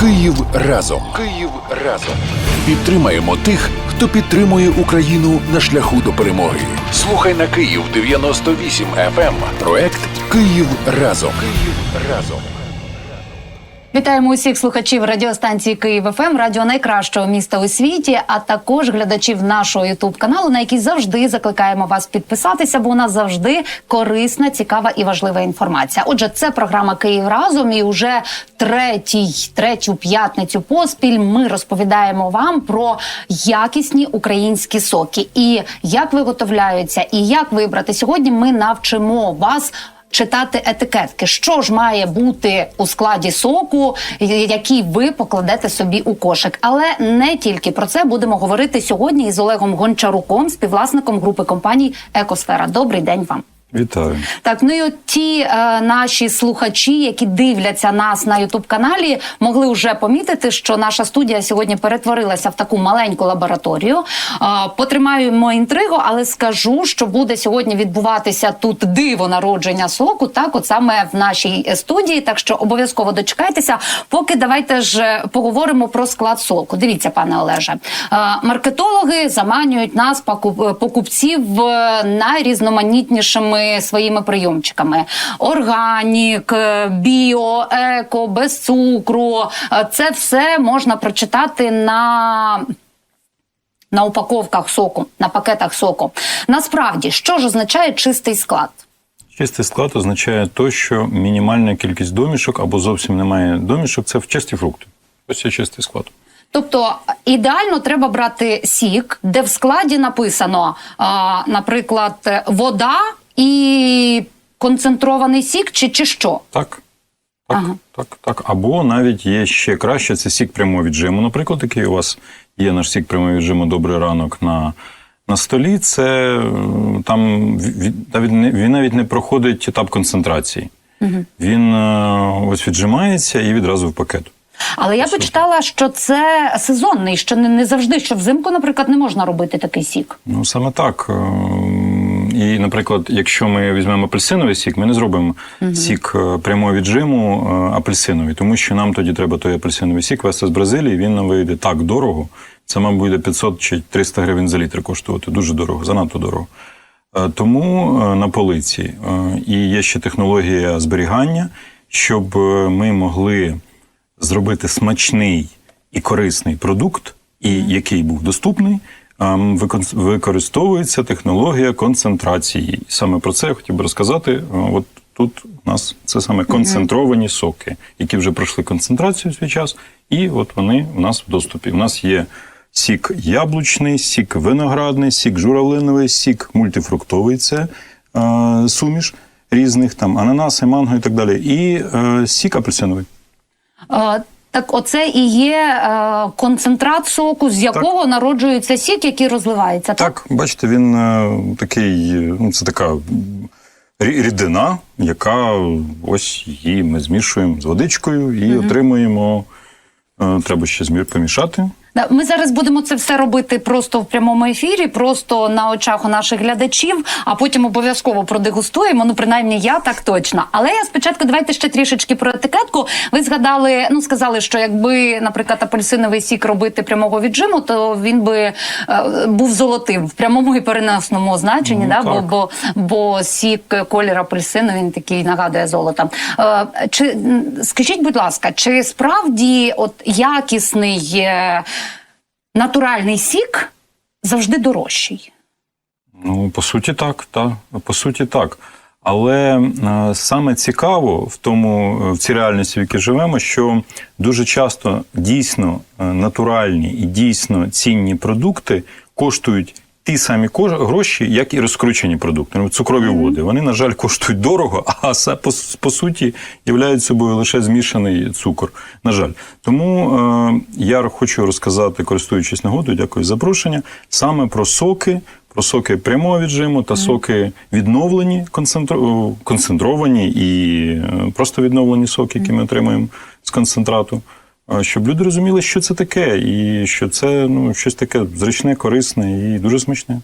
Київ разом. Київ разом. Підтримаємо тих, хто підтримує Україну на шляху до перемоги. Слухай на Київ 98 FM. Проект Київ разом. Київ разом. Вітаємо усіх слухачів радіостанції Київ ФМ, радіо найкращого міста у світі, а також глядачів нашого Ютуб каналу, на який завжди закликаємо вас підписатися, бо у нас завжди корисна, цікава і важлива інформація. Отже, це програма Київ разом. І уже третій, третю п'ятницю поспіль ми розповідаємо вам про якісні українські соки і як виготовляються, і як вибрати. Сьогодні ми навчимо вас читати етикетки, що ж має бути у складі соку, який ви покладете собі у кошик. Але не тільки про це будемо говорити сьогодні із Олегом Гончаруком, співвласником групи компаній Екосфера. Добрий день вам. Вітаю. Так, ну і от ті е, наші слухачі, які дивляться нас на Ютуб каналі, могли вже помітити, що наша студія сьогодні перетворилася в таку маленьку лабораторію. Е, потримаємо інтригу, але скажу, що буде сьогодні відбуватися тут диво народження соку. Так, от саме в нашій студії. Так що обов'язково дочекайтеся. Поки давайте ж поговоримо про склад соку. Дивіться, пане Олеже, е, маркетологи заманюють нас покуп- покупців е, своїми прийомчиками: органік, е, біо, еко, без цукру. Е, Це все можна прочитати на. На упаковках соку, на пакетах соку. Насправді, що ж означає чистий склад? Чистий склад означає то, що мінімальна кількість домішок або зовсім немає домішок це в чисті фрукти. Ось це чистий склад. Тобто ідеально треба брати сік, де в складі написано, а, наприклад, вода і концентрований сік, чи, чи що? Так. Так, Ага. так, так. Або навіть є ще краще, це сік прямого віджиму. Наприклад, який у вас є наш сік прямого віджиму Добрий ранок на, на столі. Це е, там навіть не- він навіть не проходить етап концентрації. Він е, ось віджимається і відразу в пакет. Але я почитала, що це сезонний, що не, не завжди, що взимку, наприклад, не можна робити такий сік. Ну, саме так. І, наприклад, якщо ми візьмемо апельсиновий сік, ми не зробимо сік е, прямого віджиму е, апельсиновий, тому що нам тоді треба той апельсиновий сік вести з Бразилії, він нам вийде так дорого. Це, мабуть, буде 500 чи 300 гривень за літр коштувати. Дуже дорого, занадто дорого. Е, Тому на полиці і є ще технологія зберігання, щоб ми могли зробити смачний і корисний продукт, і який був доступний, використовується технологія концентрації. І саме про це я хотів би розказати. Е, От тут у нас це саме концентровані соки, які вже пройшли концентрацію в свій час, і от вони у нас в доступі. У нас є сік яблучний, сік виноградний, сік журавлиновий, сік мультифруктовий це е, суміш різних там ананаси, манго і так далі. І е, сік апельсиновий. Так, оце і є е, концентрат соку, з якого народжується сік, який розливається. Так? Так, бачите, він е, такий, ну це така рідина, яка ось її ми змішуємо з водичкою і отримуємо. е, Треба ще змір помішати. Ми зараз будемо це все робити просто в прямому ефірі, просто на очах у наших глядачів, а потім обов'язково продегустуємо. Ну, принаймні, я так точно. Але я спочатку давайте ще трішечки про етикетку. Ви згадали, ну сказали, що якби, наприклад, апельсиновий сік робити прямого віджиму, то він би е, був золотим в прямому і переносному значенні. Ну, да? бо, бо, бо сік колір апельсину він такий нагадує золото. Е, чи скажіть, будь ласка, чи справді от якісний е, натуральний сік завжди дорожчий? Ну, по суті, так, Та. По суті, так. Але е, саме цікаво в тому, е, в цій реальності, в якій живемо, що дуже часто дійсно е, натуральні і дійсно цінні продукти коштують ті самі гроші, як і розкручені продукти. Ну, цукрові води. Вони, на жаль, коштують дорого, а са- по, по суті являють собою лише змішаний цукор. На жаль. Тому е, я хочу розказати, користуючись нагодою, дякую за запрошення, саме про соки. Про соки прямого віджиму та соки відновлені, концентро- концентровані і е, просто відновлені соки, які ми отримуємо з концентрату. Щоб люди розуміли, що це таке, і що це ну, щось таке зручне, корисне і дуже смачне.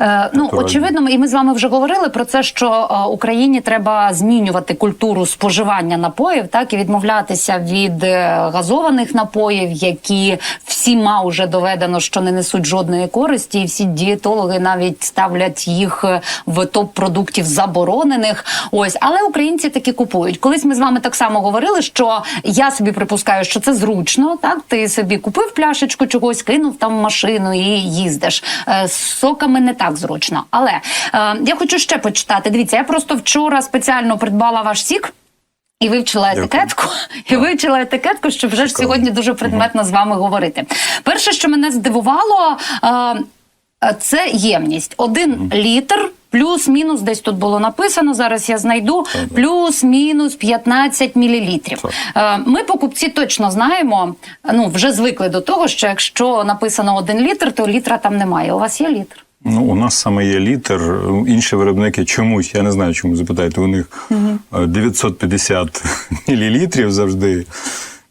Е, ну, очевидно, і ми з вами вже говорили про це, що е, Україні треба змінювати культуру споживання напоїв, так і відмовлятися від е, газованих напоїв, які всіма вже доведено, що не несуть жодної користі, і всі дієтологи навіть ставлять їх в топ продуктів заборонених. Ось, але українці таки купують. Колись ми з вами так само говорили, що я собі припускаю, що це зручно. Так, ти собі купив пляшечку чогось, кинув там в машину і їздиш. Е, З соками не так зручно. Але е, я хочу ще почитати. Дивіться, я просто вчора спеціально придбала ваш сік. І вивчила Дякую. етикетку, і вивчила етикетку, щоб вже ж сьогодні дуже предметно з вами говорити. Перше, що мене здивувало, е, е, це ємність. Один літр. Плюс-мінус, десь тут було написано. Зараз я знайду плюс-мінус 15 мілілітрів. Е, Ми, покупці, точно знаємо. Ну вже звикли до того, що якщо написано один літр, то літра там немає. У вас є літр? Ну, у нас саме є літер. Інші виробники чомусь, я не знаю, чому запитаєте, у них е, 950 мілілітрів завжди е,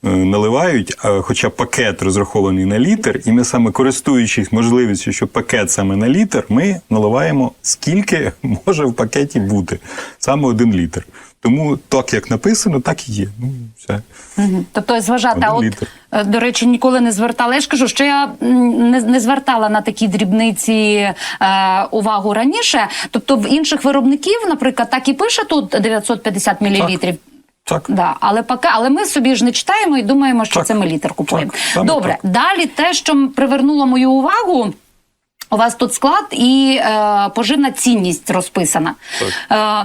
наливають, а хоча пакет розрахований на літр, і ми саме користуючись можливістю, що пакет саме на літр, ми наливаємо скільки може в пакеті бути. Саме один літр. Тому так, як написано, так і є. Ну, все. Тобто зважати, Один а от, літр. е, до речі, ніколи не звертала. Я ж кажу, що я не, не звертала на такі дрібниці е, увагу раніше. Тобто в інших виробників, наприклад, так і пише тут 950 мілілітрів. Так. Да, але поки, але ми собі ж не читаємо і думаємо, що Так. це ми літер купуємо. Так, Добре, так. далі те, що привернуло мою увагу. У вас тут склад і е, поживна цінність розписана. Е,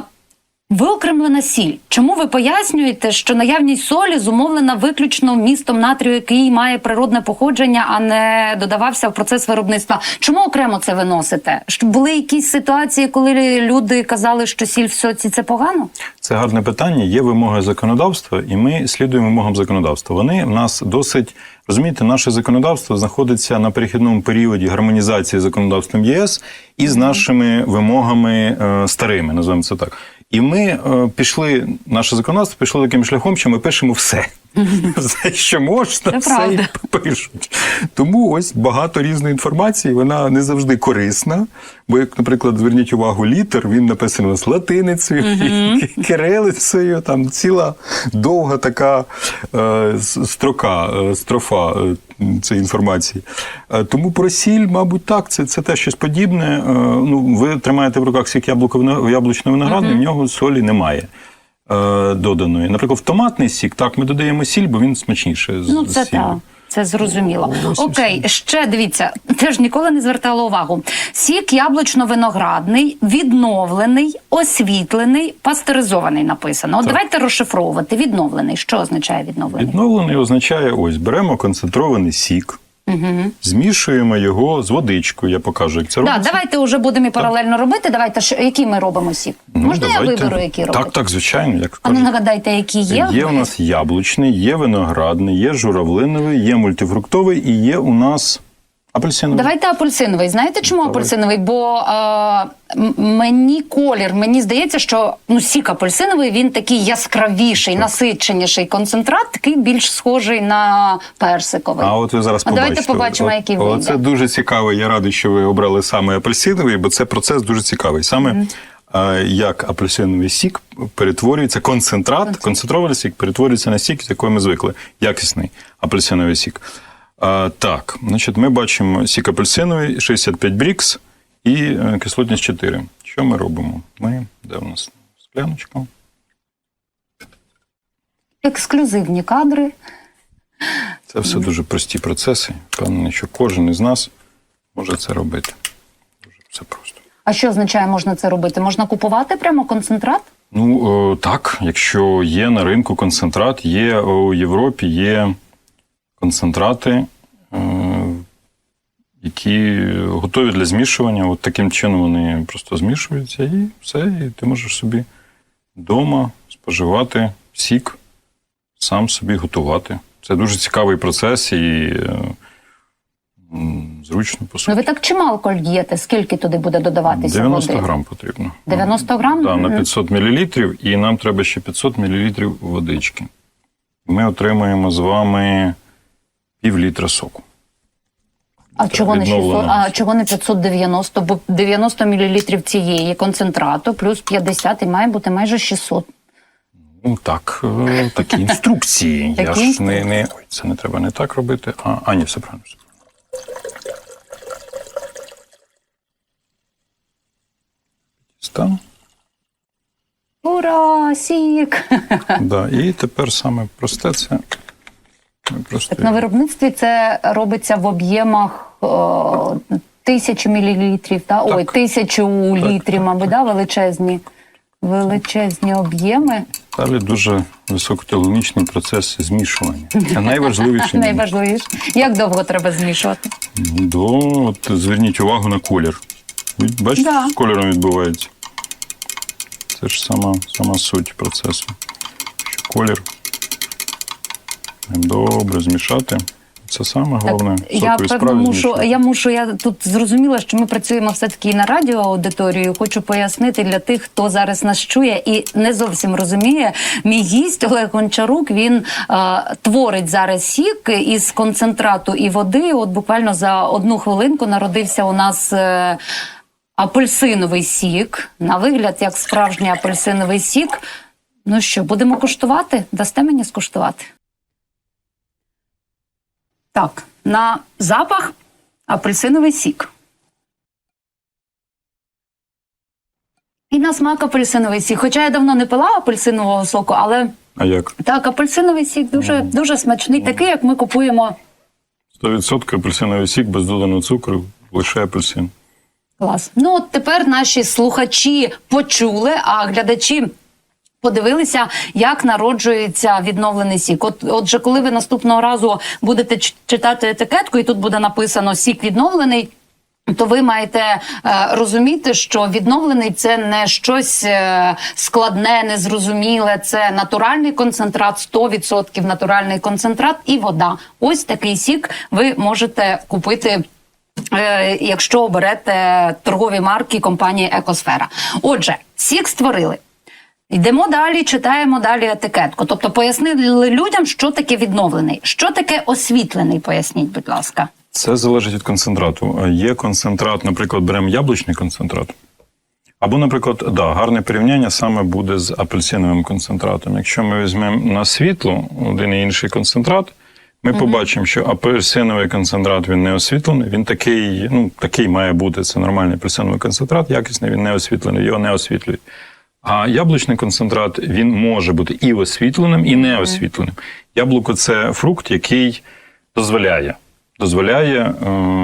Виокремлена сіль. Чому ви пояснюєте, що наявність солі зумовлена виключно вмістом натрію, який має природне походження, а не додавався в процес виробництва? Чому окремо це виносите? Що були якісь ситуації, коли люди казали, що сіль в соці це погано? Це гарне питання. Є вимоги законодавства, і ми слідуємо вимогам законодавства. Вони в нас досить розумієте, наше законодавство знаходиться на перехідному періоді гармонізації з законодавством ЄС і з нашими вимогами е, старими, називаємо це так. І ми е, пішли, наше законодавство пішло таким шляхом, що ми пишемо все. Все, що можна, Це все правда. і пишуть. Тому ось багато різної інформації, вона не завжди корисна. Бо, як, наприклад, зверніть увагу, літер, він написаний нас латиницею, кирилицею, там ціла довга така е, строка, е, строфа е, цієї інформації. Е, тому про сіль, мабуть, так, це, це те щось подібне. Е, ну, ви тримаєте в руках сік яблуко яблучно виноградний, в нього солі немає. Е, Доданої. Наприклад, в томатний сік, так, ми додаємо сіль, бо він смачніше. з- Ну, це сіллю. так. Це зрозуміло. Окей, ще дивіться, теж ніколи не звертала увагу. Сік яблучно-виноградний, відновлений, освітлений, пастеризований написано. От Так. давайте розшифровувати. Відновлений. Що означає відновлений? Відновлений означає ось беремо концентрований сік, Угу. змішуємо його з водичкою. Я покажу, як це Да, робиться. давайте вже будемо і паралельно робити. Давайте що- які ми робимо сік? Ну, Можна я виберу, які робити? Так, так, звичайно. Як А ну нагадайте, які є. Є у нас яблучний, є виноградний, є журавлиновий, є мультифруктовий і є у нас апельсиновий. Давайте апельсиновий. Знаєте, чому апельсиновий? Бо е, мені колір, мені здається, що ну сік апельсиновий він такий яскравіший, насиченіший концентрат, такий більш схожий на персиковий. А от ви зараз А побачите. давайте побачимо, От- який вийде. Це дуже цікаво. Я радий, що ви обрали саме апельсиновий, бо це процес дуже цікавий. Саме е, як апельсиновий сік перетворюється, концентрат, концентрований сік перетворюється на сік, з якого ми звикли. Якісний апельсиновий сік. А, так, значить, ми бачимо сік апельсиновий, 65 брікс і е, кислотність 4. Що ми робимо? Ми, де у нас скляночка? Ексклюзивні кадри. Це все дуже прості процеси. Впевнений, що кожен із нас може це робити. Дуже все просто. А що означає, можна це робити? Можна купувати прямо концентрат? Ну о, так, якщо є на ринку концентрат, є у Європі є концентрати, е, які готові для змішування. От таким чином вони просто змішуються, і все, і ти можеш собі вдома споживати сік, сам собі готувати. Це дуже цікавий процес і е, зручно по Ну ви так чимало кольєте, скільки туди буде додаватися 90 води? грам потрібно. 90 грам? Да, на 500 мл, і нам треба ще 500 мл водички. Ми отримаємо з вами пів літра соку. А чого не 600, а чого не 590? Бо 90 мл цієї концентрату плюс 50 і має бути майже 600. Ну так, е, такі інструкції. Я ж не, не ой, це не треба не так робити. А, а ні, все правильно. все правильно. Стан. Ура, сік! Да. І тепер саме просте це. Ми просто Так на виробництві це робиться в об'ємах о, тисячі мілілітрів, та? Ой, Так. тисячу літрів, так, мабуть, да? величезні. Величезні об'єми. далі дуже високотехнологічний процес змішування. Це найважливіше. Найважливіше. Як довго треба змішувати? До, от, зверніть увагу на колір. Бачите, Да. з кольором відбувається? Це ж сама, сама суть процесу. Що колір добре змішати. Це саме головне. я Сокові певно мушу. Я мушу. Я тут зрозуміла, що ми працюємо все таки на радіоаудиторію. Хочу пояснити для тих, хто зараз нас чує і не зовсім розуміє. Мій гість Олег Гончарук. Він е, творить зараз сік із концентрату і води. От буквально за одну хвилинку народився у нас. Е, Апельсиновий сік, на вигляд, як справжній апельсиновий сік. Ну що, будемо куштувати? Дасте мені скуштувати? Так, на запах апельсиновий сік. І на смак апельсиновий сік. Хоча я давно не пила апельсинового соку, але А як? так, апельсиновий сік дуже, дуже смачний, такий, як ми купуємо. 100% апельсиновий сік без доданого цукру, лише апельсин. Клас. Ну, от тепер наші слухачі почули, а глядачі. Подивилися, як народжується відновлений сік. От, отже, коли ви наступного разу будете читати етикетку, і тут буде написано сік відновлений. То ви маєте е, розуміти, що відновлений це не щось е, складне, незрозуміле. Це натуральний концентрат, 100% натуральний концентрат і вода. Ось такий сік ви можете купити. Е, якщо оберете торгові марки компанії Екосфера. Отже, сік створили. Йдемо далі, читаємо далі етикетку. Тобто пояснили людям, що таке відновлений, що таке освітлений. Поясніть, будь ласка. Це залежить від концентрату. Є концентрат, наприклад, беремо яблучний концентрат. Або, наприклад, да, гарне порівняння саме буде з апельсиновим концентратом. Якщо ми візьмемо на світло один і інший концентрат, ми побачимо, що апельсиновий концентрат він не освітлений, він такий, ну, такий має бути. Це нормальний апельсиновий концентрат, якісний, він не освітлений, його не освітлюють. А яблучний концентрат він може бути і освітленим, і не освітленим. Яблуко це фрукт, який дозволяє. Дозволяє, е,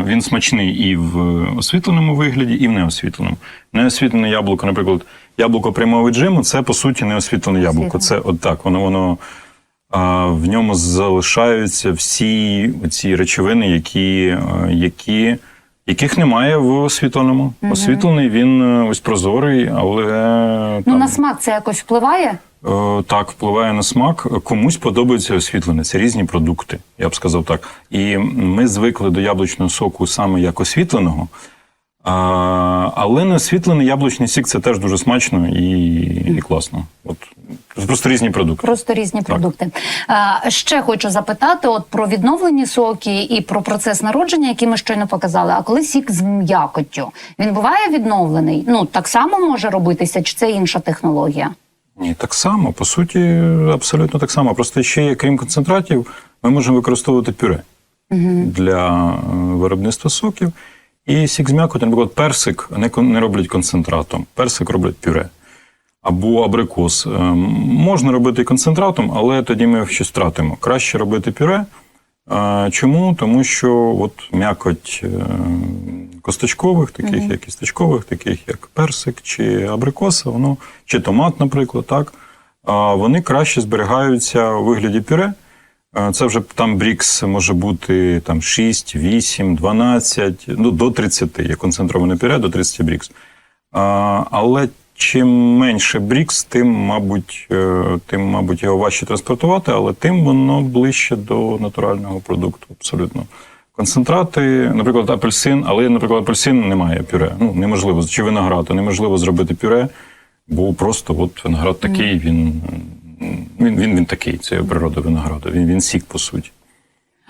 він смачний і в освітленому вигляді, і в неосвітленому. Неосвітлене яблуко, наприклад, яблуко прямого віджиму, це по суті неосвітлене яблуко. Це от так, воно воно в ньому залишаються всі ці речовини, які, е, які, яких немає в освітленому. Освітлений він е, ось прозорий, але Ну там, на смак це якось впливає. Е, Так, впливає на смак. Комусь подобається освітлене. Це різні продукти, я б сказав так. І ми звикли до яблучного соку саме як освітленого. А, але не освітлений яблучний сік це теж дуже смачно і, і класно. От просто різні продукти. Просто різні продукти. А, ще хочу запитати: от про відновлені соки і про процес народження, який ми щойно показали. А коли сік з м'якоттю, він буває відновлений? Ну так само може робитися, чи це інша технологія? Ні, так само, по суті, абсолютно так само. Просто ще є, крім концентратів, ми можемо використовувати пюре для е, виробництва соків. І сік з м'якоті, наприклад, персик не, роблять концентратом, персик роблять пюре. Або абрикос. Е, Можна робити і концентратом, але тоді ми щось втратимо. Краще робити пюре. Е, Чому? Тому що от м'якоть е, косточкових, таких як кісточкових, таких як персик чи абрикоса, воно, чи томат, наприклад, так, вони краще зберігаються у вигляді пюре. Це вже там брікс може бути там 6, 8, 12, ну до 30 є концентроване пюре, до 30 брікс. Але чим менше брікс, тим, мабуть, е, тим, мабуть, його важче транспортувати, але тим воно ближче до натурального продукту. Абсолютно. Концентрати, наприклад, апельсин, але, наприклад, апельсин немає пюре. Ну, неможливо, чи виноград, неможливо зробити пюре, бо просто от виноград такий, він, він, він, він такий, це природа винограду, він, він сік, по суті.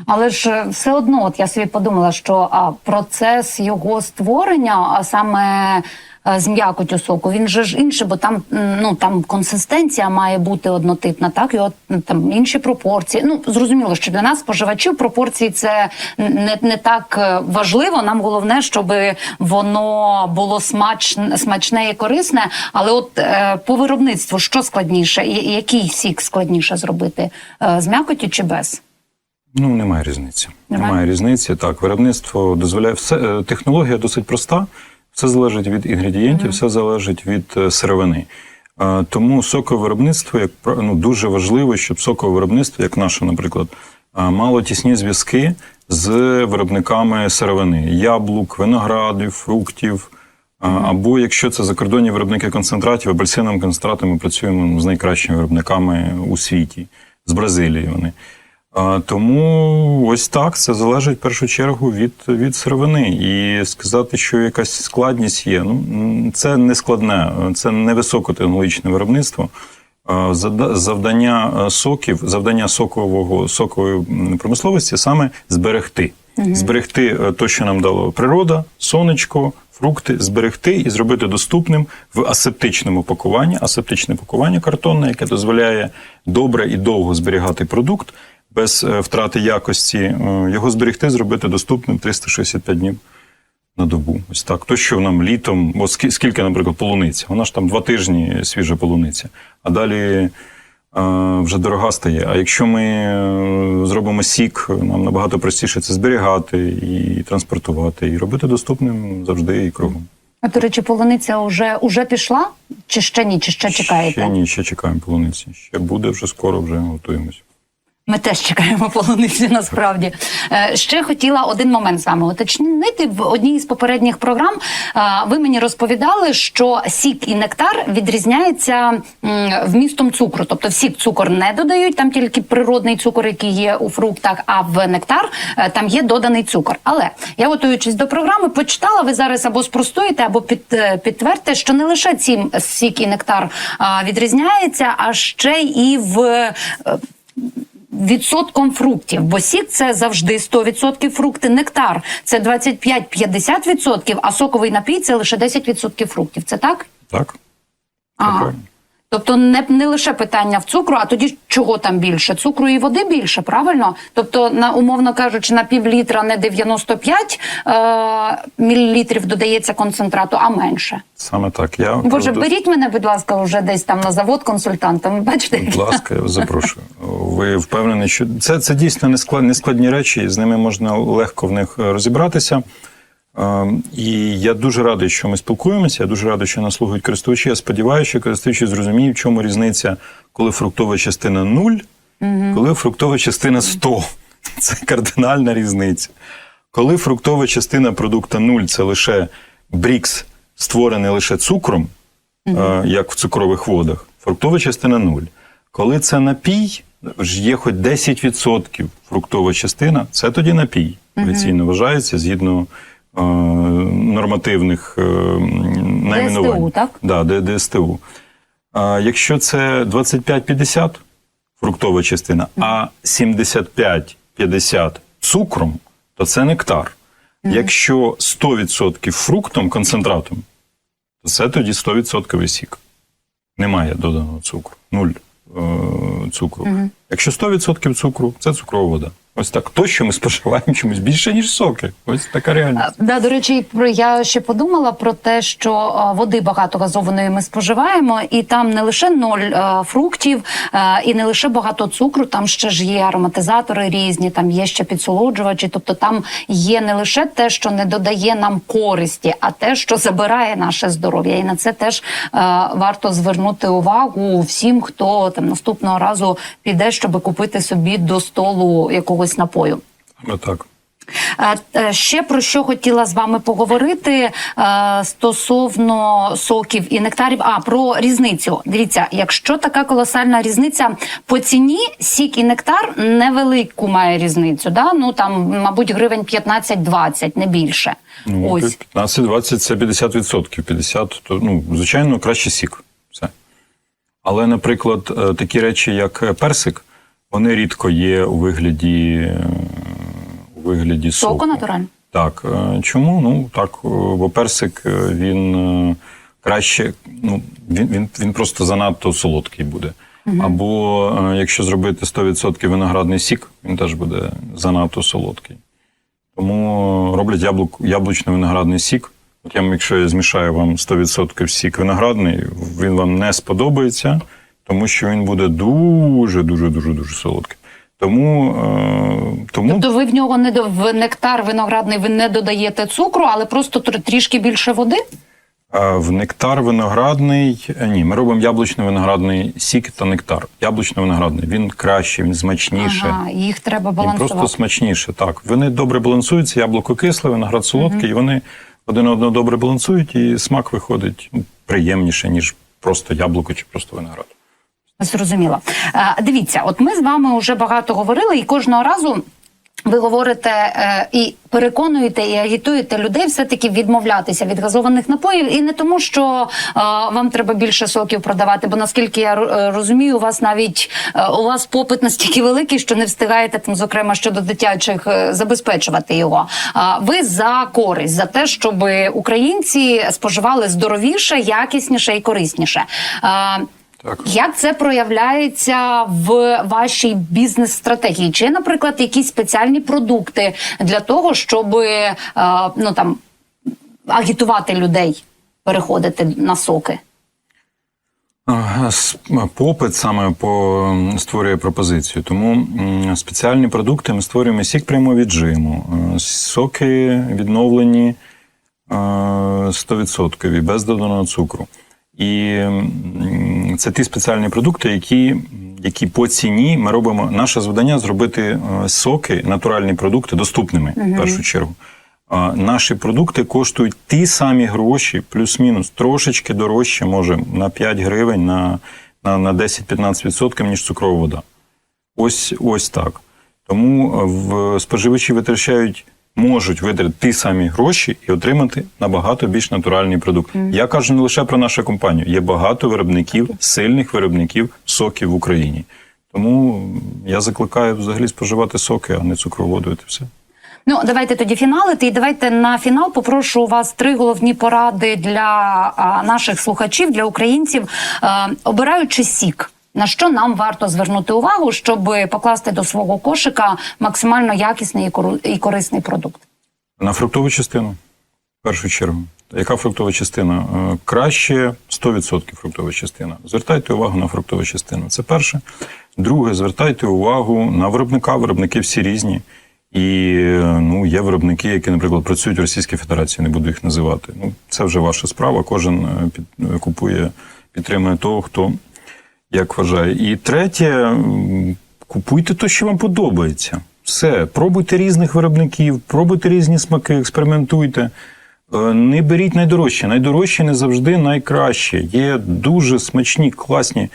Але ж е, все одно, от я собі подумала, що а, процес його створення, а саме е, з м'якотю соку, він же ж інший, бо там ну там консистенція має бути однотипна, так і от там інші пропорції. Ну зрозуміло, що для нас, споживачів, пропорції це не, не так е, важливо. Нам головне, щоб воно було смачне, смачне і корисне. Але от е, по виробництву що складніше, і який сік складніше зробити е, з м'якоті чи без? Ну, немає різниці. Немає? Немає, різниці. Так, виробництво дозволяє все. е, Технологія досить проста. Все залежить від інгредієнтів, все залежить від е, сировини. Е, Тому сокове виробництво, як ну, дуже важливо, щоб сокове виробництво, як наше, наприклад, мало тісні зв'язки з виробниками сировини яблук, виноградів, фруктів. А, Або якщо це закордонні виробники концентратів, апельсиновим концентратом ми працюємо з найкращими виробниками у світі, з Бразилії вони. Тому ось так це залежить в першу чергу від, від сировини. І сказати, що якась складність є. Ну це не складне, це не високотехнологічне виробництво. Завдання е, соків, завдання сокового сокової промисловості саме зберегти. Зберегти е, те, що нам дало природа, сонечко, фрукти, зберегти і зробити доступним в асептичному пакуванні. Асептичне пакування картонне, яке дозволяє добре і довго зберігати продукт без е, втрати якості, е, його зберегти, зробити доступним 365 днів на добу. Ось так. То, що нам літом, бо скі- скільки, наприклад, полуниця, вона ж там два тижні свіжа полуниця, а далі е, вже дорога стає. А якщо ми зробимо сік, нам набагато простіше це зберігати і транспортувати, і робити доступним завжди і кругом. А, До речі, полуниця вже, уже пішла? Чи ще ні? Чи ще чекаєте? Ще ні, ще чекаємо полуниці. Ще буде, вже скоро вже готуємося. Ми теж чекаємо полуниці. Насправді Е, ще хотіла один момент з вами уточнити. В одній із попередніх програм е, ви мені розповідали, що сік і нектар відрізняється вмістом цукру. Тобто в сік цукор не додають, там тільки природний цукор, який є у фруктах. А в нектар е, там є доданий цукор. Але я готуючись до програми, почитала. Ви зараз або спростуєте, або під, підтвердите, що не лише цим сік і нектар відрізняється, а ще і в. Відсотком фруктів, бо сік це завжди 100% фрукти, нектар це 25-50%, а соковий напій це лише 10% фруктів. Це так? Так? Ага. Тобто не, не лише питання в цукру, а тоді чого там більше? Цукру і води більше, правильно? Тобто, на умовно кажучи, на півлітра не 95 е, мілілітрів додається концентрату, а менше. Саме так. Я Боже, правда, беріть мене, будь ласка, вже десь там на завод консультантом. Бачите, Будь ласка, я запрошую. Ви впевнені, що це, це дійсно не склад- складні речі, з ними можна легко в них розібратися. Е, І я дуже радий, що ми спілкуємося. Я дуже радий, що нас слухають користувачі. Я сподіваюся, що користувачі зрозуміють, в чому різниця, коли фруктова частина 0, коли фруктова частина 100. Це кардинальна різниця. Коли фруктова частина продукту 0 це лише брікс, створений лише цукром, е, як в цукрових водах, фруктова частина 0. Коли це напій, є хоч 10% фруктова частина, це тоді напій. Офіційно вважається згідно нормативних е, найменувань. так? Да, ДСТУ. А якщо це 25-50 фруктова частина, а 75-50 цукром, то це нектар. Якщо 100% фруктом, концентратом, то це тоді 100% сік. Немає доданого цукру. Нуль е, цукру. Якщо 100% цукру, це цукрова вода. Ось так. То, що ми споживаємо чомусь більше, ніж соки. Ось така реальність. Да, до речі, я ще подумала про те, що води багато газованої ми споживаємо, і там не лише ноль фруктів, і не лише багато цукру, там ще ж є ароматизатори різні, там є ще підсолоджувачі. Тобто там є не лише те, що не додає нам користі, а те, що забирає наше здоров'я. І на це теж варто звернути увагу всім, хто там наступного разу піде, щоб купити собі до столу якогось напою. Саме так. Е, Ще про що хотіла з вами поговорити е, стосовно соків і нектарів. А про різницю. Дивіться, якщо така колосальна різниця по ціні, сік і нектар невелику має різницю. Да? Ну там, мабуть, гривень 15-20, не більше. Ну, Ось 15-20 це 50%. 50, то, ну, звичайно, краще сік. Все. Але, наприклад, е, такі речі, як персик, вони рідко є у вигляді у вигляді соку. Соку натурально. Так. е, Чому? Ну так, е, бо персик е, він краще, ну він, він, він просто занадто солодкий буде. Або е, якщо зробити 100% виноградний сік, він теж буде занадто солодкий. Тому роблять яблук, яблучно-виноградний сік. От я, якщо я змішаю вам 100% сік виноградний, він вам не сподобається, тому що він буде дуже, дуже, дуже, дуже солодкий. Тому, е, тому Тобто ви в нього не до в нектар виноградний ви не додаєте цукру, але просто тр- трішки більше води. е, в нектар виноградний. е, Ні, ми робимо яблучно-виноградний сік та нектар. Яблучно-виноградний. Він краще, він смачніше. Ага, їх треба балансувати. просто смачніше. Так, вони добре балансуються, яблуко кисле, виноград солодкий, і вони один одного добре балансують, і смак виходить ну, приємніше, ніж просто яблуко чи просто виноград. Зрозуміло. Е, Дивіться, от ми з вами вже багато говорили, і кожного разу. Ви говорите е, і переконуєте і агітуєте людей все-таки відмовлятися від газованих напоїв, і не тому, що е, вам треба більше соків продавати, бо наскільки я е, розумію, у вас навіть е, у вас попит настільки великий, що не встигаєте там, зокрема щодо дитячих, е, забезпечувати його. А ви за користь, за те, щоб українці споживали здоровіше, якісніше і корисніше. Е, Так. як це проявляється в вашій бізнес-стратегії? Чи, наприклад, якісь спеціальні продукти для того, щоб е, ну там агітувати людей переходити на соки? Попит саме по створює пропозицію. Тому спеціальні продукти ми створюємо сік прямо від жиму, е, соки відновлені е, 100%, без доданого цукру. І це ті спеціальні продукти, які, які по ціні ми робимо. Наше завдання зробити е, соки, натуральні продукти доступними в першу чергу. Наші продукти коштують ті самі гроші, плюс-мінус, трошечки дорожче, може, на 5 гривень, на, на, на 10-15%, ніж цукрова вода. Ось, ось так. Тому е, в споживачі витрачають, можуть витратити ті самі гроші і отримати набагато більш натуральний продукт. Я кажу не лише про нашу компанію, є багато виробників, сильних виробників соків в Україні. Тому я закликаю взагалі споживати соки, а не цукрову і все. Ну давайте тоді фіналити. І давайте на фінал попрошу у вас три головні поради для наших слухачів, для українців, Е, обираючи сік. На що нам варто звернути увагу, щоб покласти до свого кошика максимально якісний і корисний продукт? На фруктову частину, в першу чергу. Яка фруктова частина? Е, Краще 100% фруктова частина. Звертайте увагу на фруктову частину. Це перше. Друге, звертайте увагу на виробника. Виробники всі різні. І ну, є виробники, які, наприклад, працюють в Російській Федерації, не буду їх називати. Ну, це вже ваша справа. Кожен е, під, е, купує, підтримує того, хто як вважає. І третє, купуйте те, що вам подобається. Все, пробуйте різних виробників, пробуйте різні смаки, експериментуйте. Е, Не беріть найдорожче. Найдорожче не завжди найкраще. Є дуже смачні, класні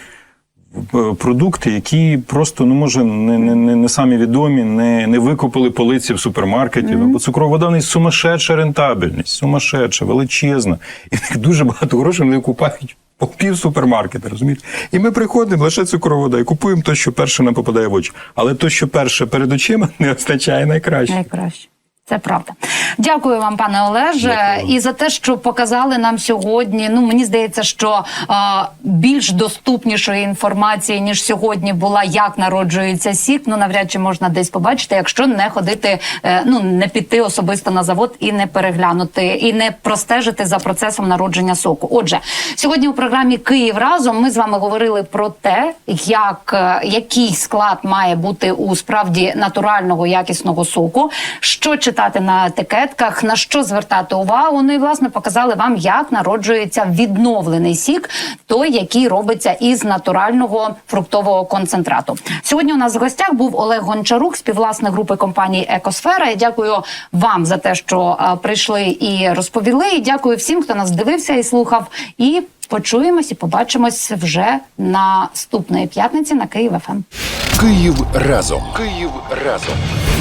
е, продукти, які просто ну може не, не, не, не самі відомі, не, не викупили полиці в супермаркеті. Mm-hmm. Бо цукрова вода в них сумасшедша рентабельність, сумасшедша, величезна. І в них дуже багато грошей вони купають. По пів супермаркета, розумієте? І ми приходимо лише цукровода і купуємо те, що перше нам попадає в очі. Але то, що перше перед очима, не означає найкраще. Найкраще. Це правда. Дякую вам, пане Олеже, Дякую. і за те, що показали нам сьогодні. Ну мені здається, що е, більш доступнішої інформації ніж сьогодні була, як народжується сік. Ну навряд чи можна десь побачити, якщо не ходити, е, ну не піти особисто на завод і не переглянути, і не простежити за процесом народження соку. Отже, сьогодні у програмі Київ разом ми з вами говорили про те, як е, який склад має бути у справді натурального якісного соку, що читати на етикетках, на що звертати увагу. Ну і власне показали вам, як народжується відновлений сік, той, який робиться із натурального фруктового концентрату. Сьогодні у нас в гостях був Олег Гончарук, співвласник групи компанії Екосфера. Я дякую вам за те, що е, прийшли і розповіли. І дякую всім, хто нас дивився і слухав. І почуємось і побачимось вже наступної п'ятниці на Київ ФМ. Київ разом. Київ разом.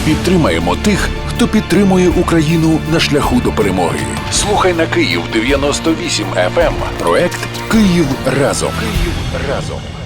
Підтримаємо тих, хто підтримує Україну на шляху до перемоги. Слухай на Київ 98 FM. Проект Київ разом. Київ разом.